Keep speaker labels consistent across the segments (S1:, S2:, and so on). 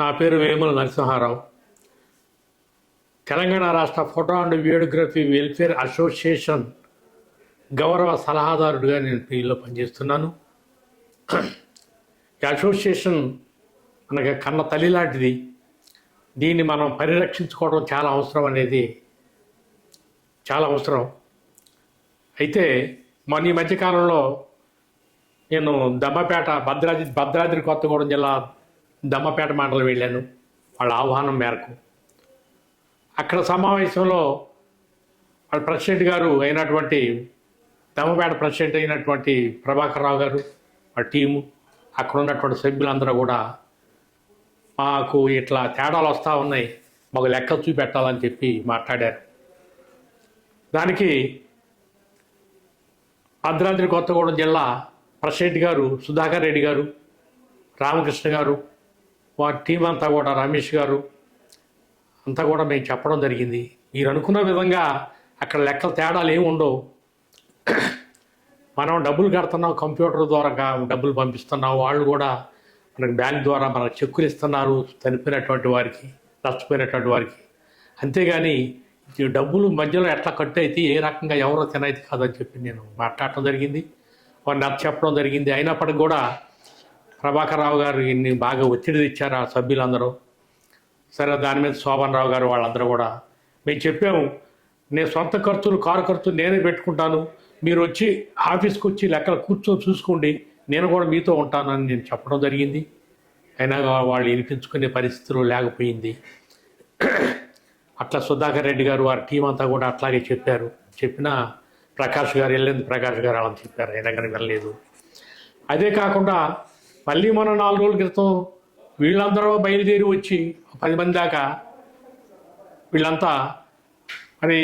S1: నా పేరు వేముల నరసింహారావు. తెలంగాణ రాష్ట్ర photo and videography welfare association గౌరవ సలహాదారుడిగా నేను దీనిలో పనిచేస్తున్నాను. ఈ అసోసియేషన్ మనకి కన్న తల్లి లాంటిది. దీన్ని మనం పరిరక్షించుకోవడం చాలా అవసరం అనేది చాలా అవసరం. అయితే మన ఈ మధ్యకాలంలో నేను దమ్మపేట భద్రాద్రి భద్రాద్రి కొత్తగూడెం జిల్లా దమ్మపేట మండలం వెళ్ళాను వాళ్ళ ఆహ్వానం మేరకు. అక్కడ సమావేశంలో వాళ్ళ ప్రెసిడెంట్ గారు అయినటువంటి దమ్మపేట ప్రెసిడెంట్ అయినటువంటి ప్రభాకర్ రావు గారు వాళ్ళ టీము అక్కడ ఉన్నటువంటి సభ్యులందరూ కూడా మాకు ఇట్లా తేడాలు వస్తూ ఉన్నాయి మాకు లెక్క చూపెట్టాలని చెప్పి మాట్లాడారు. దానికి భద్రాద్రి కొత్తగూడెం జిల్లా ప్రెసిడెంట్ గారు సుధాకర్ రెడ్డి గారు రామకృష్ణ గారు వారి టీం అంతా కూడా రమేష్ గారు అంతా కూడా మేము చెప్పడం జరిగింది. మీరు అనుకున్న విధంగా అక్కడ లెక్కల తేడాలు ఏమి ఉండవు. మనం డబ్బులు కడుతున్నాం కంప్యూటర్ ద్వారా డబ్బులు పంపిస్తున్నాం వాళ్ళు కూడా మనకు బ్యాంక్ ద్వారా మనకు చెక్కులు ఇస్తున్నారు చనిపోయినటువంటి వారికి నష్టపోయినటువంటి వారికి. అంతేగాని డబ్బులు మధ్యలో ఎట్లా కట్ అయితే ఏ రకంగా ఎవరో తినైతే కాదని చెప్పి నేను మాట్లాడటం జరిగింది. వారిని నచ్చ చెప్పడం జరిగింది. అయినప్పటికీ కూడా ప్రభాకర్ రావు గారు ఇన్ని బాగా ఒత్తిడి తెచ్చారు ఆ సభ్యులందరూ. సరే దాని మీద శోభన్ రావు గారు వాళ్ళందరూ కూడా. మేము చెప్పాము నేను సొంత ఖర్చులు కారు ఖర్చులు నేనే పెట్టుకుంటాను. మీరు వచ్చి ఆఫీస్కి వచ్చి లెక్కలు కూర్చొని చూసుకోండి. నేను కూడా మీతో ఉంటానని నేను చెప్పడం జరిగింది. అయినా వాళ్ళు వినిపించుకునే పరిస్థితులు లేకపోయింది. అట్లా సుధాకర్ రెడ్డి గారు వారి టీం అంతా కూడా అట్లాగే చెప్పారు. చెప్పిన ప్రకాష్ గారు వెళ్ళింది ప్రకాష్ గారు అలా చెప్పారు. అయినా కానీ వెళ్ళలేదు అదే కాకుండా మళ్ళీ మనం నాలుగు రోజుల క్రితం వీళ్ళందరూ బయలుదేరి వచ్చి పది మంది దాకా వీళ్ళంతా మరి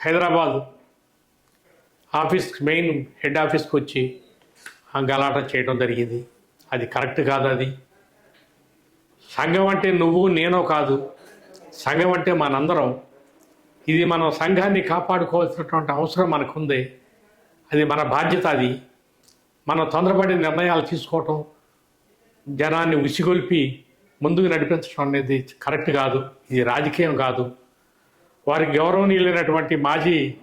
S1: హైదరాబాద్ ఆఫీస్ మెయిన్ హెడ్ ఆఫీస్కి వచ్చి గలాట చేయడం జరిగింది. అది కరెక్ట్ కాదు అది. సంఘం అంటే నువ్వు నేనో కాదు. సంఘం అంటే మనందరం. ఇది మనం సంఘాన్ని కాపాడుకోవాల్సినటువంటి అవసరం మనకుంది. అది మన బాధ్యత అది. మనం తొందరపడి నిర్ణయాలు తీసుకోవటం జనాన్ని ఉసిగొల్పి ముందుకు నడిపించడం అనేది కరెక్ట్ కాదు ఇది రాజకీయం కాదు. వారికి గౌరవనీయులైనటువంటి మాజీ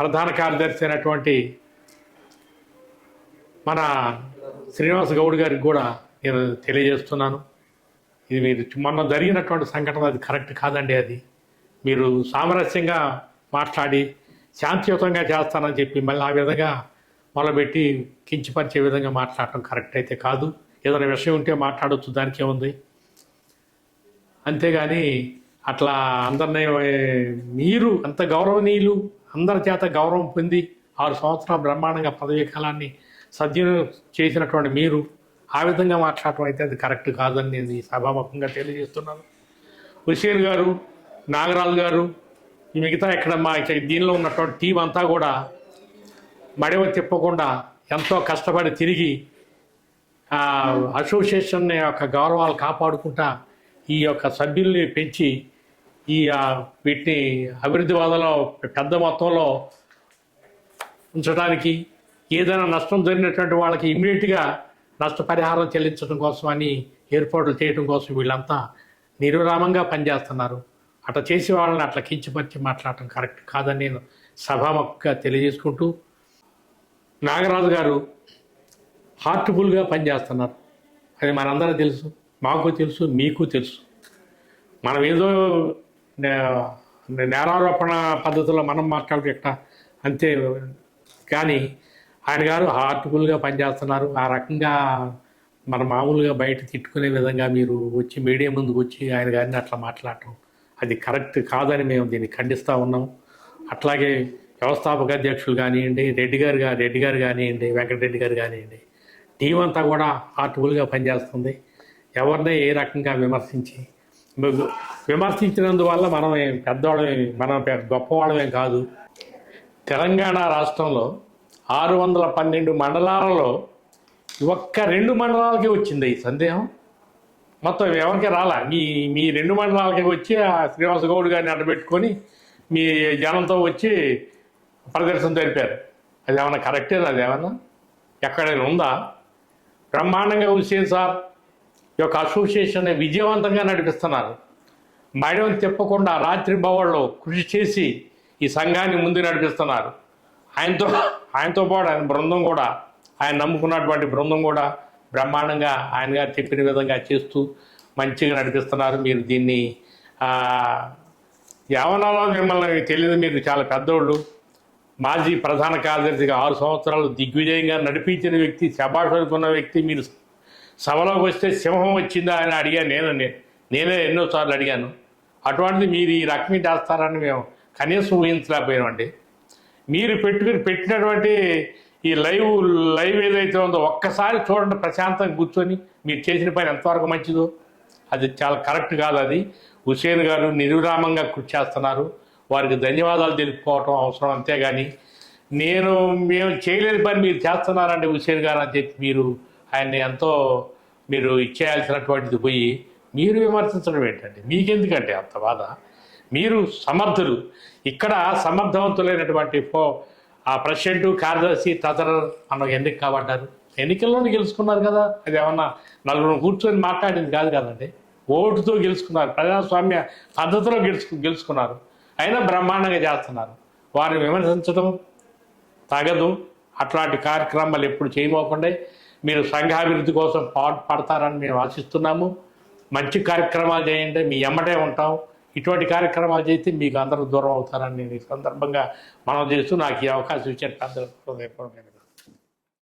S1: ప్రధాన కార్యదర్శి అయినటువంటి మన శ్రీనివాస గౌడ్ గారికి కూడా నేను తెలియజేస్తున్నాను. ఇది మీరు మొన్న జరిగినటువంటి సంఘటన అది కరెక్ట్ కాదండి అది. మీరు సామరస్యంగా మాట్లాడి శాంతియుతంగా చేస్తానని చెప్పి మళ్ళీ ఆ విధంగా మొదలుపెట్టి కించపరిచే విధంగా మాట్లాడటం కరెక్ట్ అయితే కాదు. ఏదైనా విషయం ఉంటే మాట్లాడవచ్చు దానికి ఏముంది అంతేగాని అట్లా అందరినీ మీరు అంత గౌరవనీయులు అందరి చేత గౌరవం పొంది ఆరు సంవత్సరాల బ్రహ్మాండంగా పదవీ కాలాన్ని సద్వినియోగం చేసినటువంటి మీరు ఆ విధంగా మాట్లాడటం అయితే అది కరెక్ట్ కాదని నేను ఈ సభాముఖంగా తెలియజేస్తున్నాను. హుసేన్ గారు నాగరాజు గారు ఈ మిగతా ఇక్కడ మా దీనిలో ఉన్నటువంటి టీం అంతా కూడా మడవ తిప్పకుండా ఎంతో కష్టపడి తిరిగి అసోసియేషన్ యొక్క గౌరవాలు కాపాడుకుంటా ఈ యొక్క సభ్యుల్ని పెంచి ఈ వీటిని అభివృద్ధివాదంలో పెద్ద మొత్తంలో ఉంచడానికి ఏదైనా నష్టం జరిగినటువంటి వాళ్ళకి ఇమ్మీడియట్గా నష్టపరిహారం చెల్లించడం కోసం అని ఏర్పాట్లు చేయడం కోసం వీళ్ళంతా నిరురామంగా పనిచేస్తున్నారు. అట్లా చేసే వాళ్ళని అట్లా కించపరిచి మాట్లాడటం కరెక్ట్ కాదని నేను సభాముఖంగా తెలియజేసుకుంటూ నాగరాజు గారు హార్ట్ఫుల్గా పనిచేస్తున్నారు. అది మనందరూ తెలుసు మాకు తెలుసు మీకు తెలుసు. మనం ఏదో నే- నేరారోపణ పద్ధతిలో మనం మాట్లాడుతూ ఎట్ట అంతే. కానీ ఆయన గారు హార్ట్ఫుల్గా పనిచేస్తున్నారు. ఆ రకంగా మన మామూలుగా బయట తిట్టుకునే విధంగా మీరు వచ్చి మీడియా ముందుకు వచ్చి ఆయన గారిని అట్లా మాట్లాడటం అది కరెక్ట్ కాదని మేము దీన్ని ఖండిస్తూ ఉన్నాం. అట్లాగే వ్యవస్థాపక అధ్యక్షులు కానివ్వండి రెడ్డి గారు గా- రెడ్డి గారు కానివ్వండి వెంకటరెడ్డి గారు కానివ్వండి టీం అంతా కూడా హార్ట్ఫుల్గా పనిచేస్తుంది. ఎవరినే ఏ రకంగా విమర్శించి విమర్శించినందువల్ల మనం ఏం పెద్దవాళ్ళం మనం పె- గొప్పవాళ్ళమేం కాదు. తెలంగాణ రాష్ట్రంలో ఆరు వందల పన్నెండు మండలాలలో ఒక్క రెండు మండలాలకే వచ్చింది ఈ సందేహం. మొత్తం ఎవరికి రాలా? మీ మీ రెండు మండలాలకి వచ్చి ఆ శ్రీనివాస గౌడ్ గారిని అడ్డబెట్టుకొని మీ జనంతో వచ్చి ప్రదర్శన జరిపారు. అది ఏమైనా కరెక్టేనా అది ఏమన్నా ఎక్కడైనా ఉందా? బ్రహ్మాండంగా హుస్సేన్ సార్ ఈ యొక్క అసోసియేషన్ విజయవంతంగా నడిపిస్తున్నారు. మేడం తిప్పకుండా రాత్రి బవళ్ళు కృషి చేసి ఈ సంఘాన్ని ముందు నడిపిస్తున్నారు. ఆయనతో ఆయనతో పాటు ఆయన బృందం కూడా ఆయన నమ్ముకున్నటువంటి బృందం కూడా బ్రహ్మాండంగా ఆయన గారు చెప్పిన విధంగా చేస్తూ మంచిగా నడిపిస్తున్నారు. మీరు దీన్ని ఆ, మిమ్మల్ని తెలియదు మీరు చాలా పెద్దోళ్ళు. మాజీ ప్రధాన కార్యదర్శిగా ఆరు సంవత్సరాలు దిగ్విజయంగా నడిపించిన వ్యక్తి శబాష్ అనుకున్న వ్యక్తి మీరు సభలోకి వస్తే సింహం వచ్చిందా అని అడిగాను నేను. నేనే ఎన్నోసార్లు అడిగాను. అటువంటిది మీరు ఈ రకమే దాస్తారని మేము కనీసం ఊహించలేకపోయామండి. మీరు పెట్టుకుని పెట్టినటువంటి ఈ లైవ్ లైవ్ ఏదైతే ఉందో ఒక్కసారి చూడండి ప్రశాంతంగా కూర్చొని మీరు చేసిన పని ఎంతవరకు మంచిదో. అది చాలా కరెక్ట్ కాదు అది. హుసేన్ గారు నిరురామంగా కృషి చేస్తున్నారు. వారికి ధన్యవాదాలు తెలుపుకోవటం అవసరం అంతేగాని నేను మేము చేయలేని పని మీరు చేస్తున్నారండి హుసేన్ గారు అని చెప్పి మీరు ఆయన్ని ఎంతో మీరు ఇచ్చేయాల్సినటువంటిది పోయి మీరు విమర్శించడం ఏంటండి? మీకెందుకంటే అంత బాధ? మీరు సమర్థులు. ఇక్కడ సమర్థవంతులైనటువంటి పో ఆ ప్రెసిడెంట్ కార్యదర్శి తదితర మనం ఎన్నిక కాబడ్డారు. ఎన్నికల్లోనే గెలుచుకున్నారు కదా? అది ఏమన్నా నలుగురు కూర్చొని మాట్లాడింది కాదు కదండి. ఓటుతో గెలుచుకున్నారు. ప్రజాస్వామ్య పద్ధతిలో గెలుచుకు గెలుచుకున్నారు. అయినా బ్రహ్మాండంగా చేస్తున్నారు. వారిని విమర్శించడం తగదు. అట్లాంటి కార్యక్రమాలు ఎప్పుడు చేయబోకుండా మీరు సంఘాభివృద్ధి కోసం పాటుపడతారని మేము ఆశిస్తున్నాము. మంచి కార్యక్రమాలు చేయండి. మీ ఎమ్మటే ఉంటాం. ఇటువంటి కార్యక్రమాలు చేస్తే మీకు అందరూ దూరం అవుతారని నేను ఈ సందర్భంగా మనం చేస్తూ నాకు ఈ అవకాశం ఇచ్చారు. పెద్దలకు